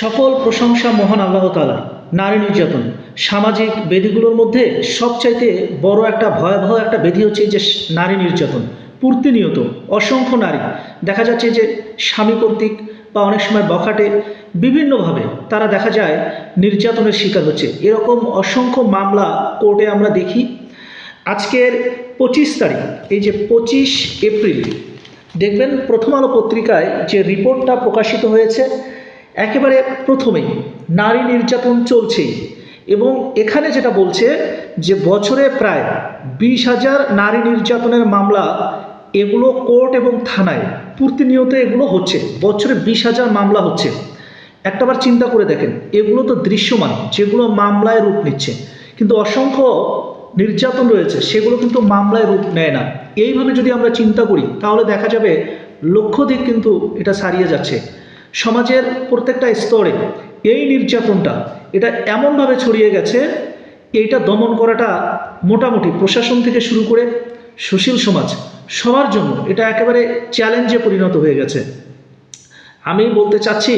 সকল প্রশংসা মহান আল্লাহ তালা নারী নির্যাতন, সামাজিক বেদিগুলোর মধ্যে সবচাইতে বড় একটা ভয়াবহ একটা বেদি হচ্ছে যে নারী নির্যাতন। প্রতিনিয়ত অসংখ্য নারী, দেখা যাচ্ছে যে স্বামী কর্তৃক বা অনেক সময় বখাটে বিভিন্নভাবে তারা দেখা যায় নির্যাতনের শিকার হচ্ছে। এরকম অসংখ্য মামলা কোর্টে আমরা দেখি। আজকের পঁচিশ তারিখ, এই যে পঁচিশ এপ্রিল, দেখবেন প্রথম আলো পত্রিকায় যে রিপোর্টটা প্রকাশিত হয়েছে একেবারে প্রথমেই নারী নির্যাতন চলছেই এবং এখানে যেটা বলছে যে বছরে প্রায় বিশ হাজার নারী নির্যাতনের মামলা এগুলো কোর্ট এবং থানায় প্রতিনিয়ত এগুলো হচ্ছে, বছরে বিশ হাজার মামলা হচ্ছে। একটাবার চিন্তা করে দেখেন, এগুলো তো দৃশ্যমান, যেগুলো মামলায় রূপ নিচ্ছে। কিন্তু অসংখ্য নির্যাতন রয়েছে, সেগুলো কিন্তু মামলায় রূপ নেয় না। এইভাবে যদি আমরা চিন্তা করি, তাহলে দেখা যাবে লক্ষ্যদিক কিন্তু এটা ছাড়িয়ে যাচ্ছে। সমাজের প্রত্যেকটা স্তরে এই নির্যাতনটা, এটা এমনভাবে ছড়িয়ে গেছে, এইটা দমন করাটা মোটামুটি প্রশাসন থেকে শুরু করে সুশীল সমাজ সবার জন্য এটা একেবারে চ্যালেঞ্জে পরিণত হয়ে গেছে। আমি বলতে চাচ্ছি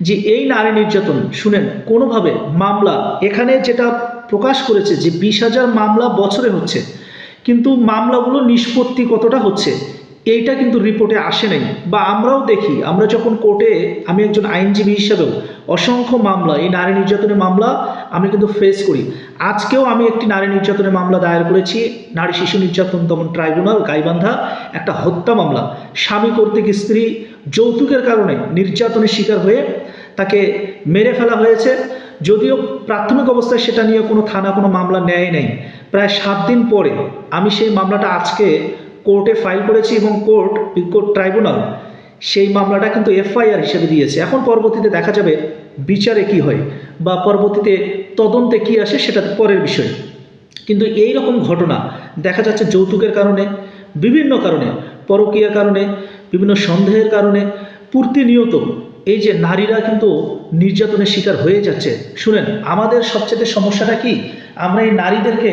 যে এই নারী নির্যাতন, শুনেন, কোনোভাবে মামলা, এখানে যেটা প্রকাশ করেছে যে বিশ হাজার মামলা বছরে হচ্ছে, কিন্তু মামলাগুলো নিষ্পত্তি কতটা হচ্ছে এইটা কিন্তু রিপোর্টে আসে নাই। বা আমরাও দেখি, আমরা যখন কোর্টে আমি একজন আইনজীবী হিসাবেও অসংখ্য মামলা, এই নারী নির্যাতনের মামলা আমি কিন্তু ফেস করি। আজকেও আমি একটি নারী নির্যাতনের মামলা দায়ের করেছি, নারী শিশু নির্যাতন দমন ট্রাইব্যুনাল, গাইবান্ধা, একটা হত্যা মামলা। স্বামী কর্তৃক স্ত্রী যৌতুকের কারণে নির্যাতনের শিকার হয়ে তাকে মেরে ফেলা হয়েছে। যদিও প্রাথমিক অবস্থায় সেটা নিয়ে কোনো থানা কোনো মামলা নেয় নেই। প্রায় সাত দিন পরে আমি সেই মামলাটা আজকে কোর্টে ফাইল করেছি এবং কোর্ট কোর্ট ট্রাইব্যুনাল, সেই মামলাটা কিন্তু এফআইআর হিসেবে দিয়েছে। এখন পরবর্তীতে দেখা যাবে বিচারে কি হয় বা পরবর্তীতে তদন্তে কি আসে সেটা পরের বিষয়। কিন্তু এই রকম ঘটনা দেখা যাচ্ছে যৌতুকের কারণে, বিভিন্ন কারণে পরকীয়া কারণে, বিভিন্ন সন্দেহের কারণে, প্রতিনিয়ত এই যে নারীরা কিন্তু নির্যাতনের শিকার হয়ে যাচ্ছে। শুনেন, আমাদের সবচেয়ে সমস্যাটা কি? আমরা এই নারীদেরকে,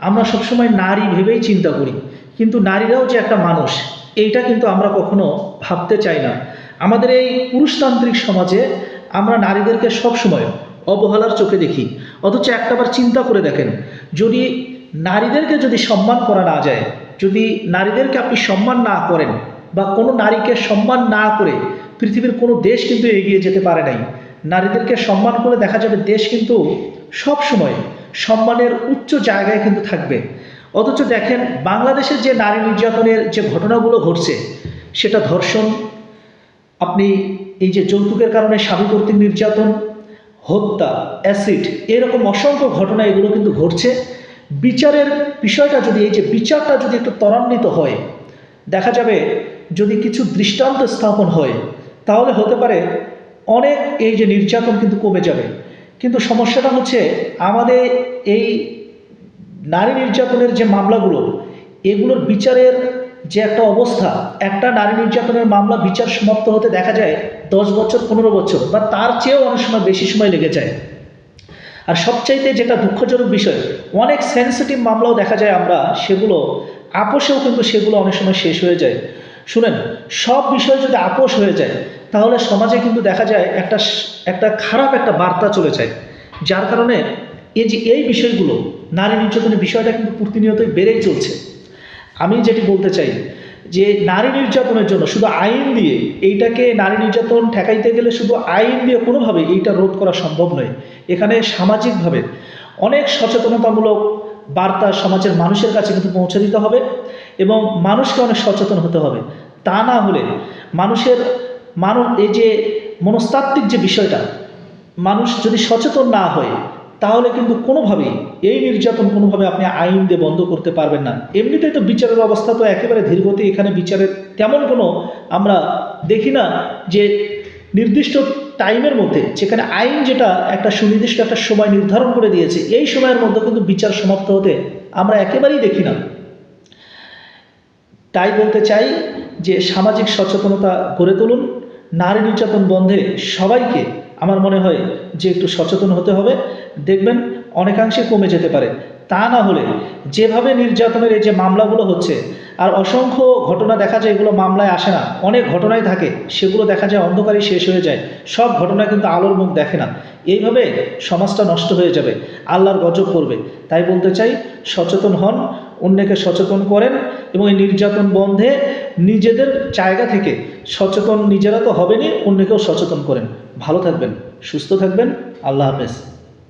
আমরা সবসময় নারী ভেবেই চিন্তা করি। কিন্তু নারীরাও যে একটা মানুষ, এইটা কিন্তু আমরা কখনো ভাবতে চাই না। আমাদের এই পুরুষতান্ত্রিক সমাজে আমরা নারীদেরকে সবসময় অবহেলার চোখে দেখি। অথচ একটাবার চিন্তা করে দেখেন, যদি নারীদেরকে যদি সম্মান করা না যায়, যদি নারীদেরকে আপনি সম্মান না করেন বা কোনো নারীকে সম্মান না করে পৃথিবীর কোনো দেশ কিন্তু এগিয়ে যেতে পারে নাই, নারীদেরকে সম্মান করে দেখা যাবে দেশ কিন্তু সব সময় সম্মানের উচ্চ জায়গায় কিন্তু থাকবে। অথচ দেখেন, বাংলাদেশের যে নারী নির্যাতনের যে ঘটনাগুলো ঘটছে, সেটা ধর্ষণ, আপনি এই যে যৌতুকের কারণে স্বামী কর্তৃক নির্যাতন, হত্যা, অ্যাসিড, এরকম অসংখ্য ঘটনা এগুলো কিন্তু ঘটছে। বিচারের বিষয়টা যদি, এই যে বিচারটা যদি একটু ত্বরান্বিত হয়, দেখা যাবে যদি কিছু দৃষ্টান্ত স্থাপন হয়, তাহলে হতে পারে অনেক এই যে নির্যাতন কিন্তু কমে যাবে। কিন্তু সমস্যাটা হচ্ছে, আমাদের এই নারী নির্যাতনের যে মামলাগুলো, এগুলোর বিচারের যে একটা অবস্থা, একটা নারী নির্যাতনের মামলা বিচার সমাপ্ত হতে দেখা যায় দশ বছর, পনেরো বছর, বা তার চেয়েও অনেক সময় বেশি সময় লেগে যায়। আর সবচাইতে যেটা দুঃখজনক বিষয়, অনেক সেন্সিটিভ মামলাও দেখা যায় আমরা, সেগুলো আপোষেও কিন্তু সেগুলো অনেক সময় শেষ হয়ে যায়। শুনেন, সব বিষয় যদি আপোষ হয়ে যায়, তাহলে সমাজে কিন্তু দেখা যায় একটা একটা খারাপ একটা বার্তা চলে যায়। যার কারণে এই যে এই বিষয়গুলো, নারী নির্যাতনের বিষয়টা কিন্তু প্রতিনিয়তই বেড়েই চলছে। আমি যেটি বলতে চাই যে নারী নির্যাতনের জন্য শুধু আইন দিয়ে এইটাকে নারী নির্যাতন ঠেকাইতে গেলে শুধু আইন দিয়ে কোনোভাবে এইটা রোধ করা সম্ভব নয়। এখানে সামাজিকভাবে অনেক সচেতনতামূলক বার্তা সমাজের মানুষের কাছে কিন্তু পৌঁছে দিতে হবে এবং মানুষকে অনেক সচেতন হতে হবে। তা না হলে মানুষের মানুষ, এই যে মনস্তাত্ত্বিক যে বিষয়টা, মানুষ যদি সচেতন না হয় তাহলে কিন্তু কোনোভাবেই এই নির্যাতন কোনোভাবে আপনি আইন দিয়ে বন্ধ করতে পারবেন না। এমনিতেই তো বিচারের অবস্থা তো একেবারে ধীরগতি এখানে বিচারের তেমন কোনো আমরা দেখি না যে নির্দিষ্ট টাইমের মধ্যে যেখানে আইন যেটা একটা সুনির্দিষ্ট একটা সময় নির্ধারণ করে দিয়েছে, এই সময়ের মধ্যে কিন্তু বিচার সমাপ্ত হতে আমরা একেবারেই দেখি না। তাই বলতে চাই যে সামাজিক সচেতনতা গড়ে তুলুন, নারী নির্যাতন বন্ধে সবাইকে আমার মনে হয় যে একটু সচেতন হতে হবে। দেখবেন অনেকাংশে কমে যেতে পারে। তা না হলে যেভাবে নির্যাতনের এই যে মামলাগুলো হচ্ছে, আর অসংখ্য ঘটনা দেখা যায় এগুলো মামলায় আসে না, অনেক ঘটনাই থাকে, সেগুলো দেখা যায় অন্ধকারই শেষ হয়ে যায়, সব ঘটনা কিন্তু আলোর মুখ দেখে না। এইভাবে সমাজটা নষ্ট হয়ে যাবে, আল্লাহর গজব করবে। তাই বলতে চাই, সচেতন হন, অন্যকে সচেতন করেন এবং এই নির্যাতন বন্ধে নিজেদের জায়গা থেকে সচেতন নিজেরা তো হবেনই, অন্যকেও সচেতন করেন। ভালো থাকবেন, সুস্থ থাকবেন, আল্লাহ হাফেজ।